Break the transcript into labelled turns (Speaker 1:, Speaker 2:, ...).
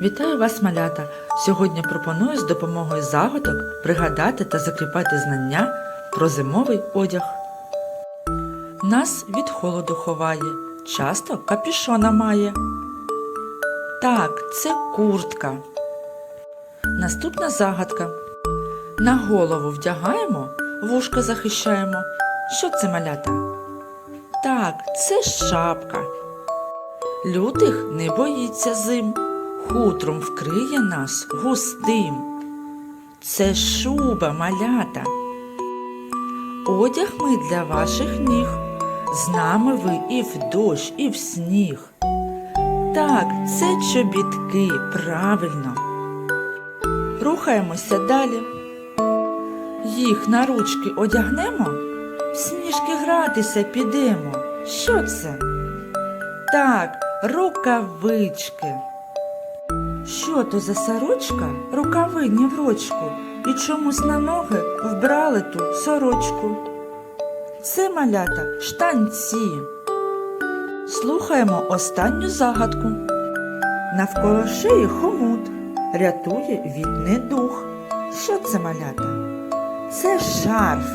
Speaker 1: Вітаю вас, малята! Сьогодні пропоную з допомогою загадок пригадати та закріпати знання про зимовий одяг. Нас від холоду ховає, часто капюшона має. Так, це куртка. Наступна загадка. На голову вдягаємо, вушка захищаємо. Що це малята? Так, це шапка. Лютих не боїться зим, хутром вкриє нас густим. Це шуба малята. Одяг ми для ваших ніг. З нами ви і в дощ, і в сніг. Так, це чобітки, правильно. Рухаємося далі. Їх на ручки одягнемо, в сніжки гратися підемо. Що це? Так, рукавички. Що то за сорочка? Рукавині в рочку. І чомусь на ноги вбрали ту сорочку. Це малята штанці. Слухаємо останню загадку. Навколо шиї хомут рятує від недух. Що це малята? Це шарф.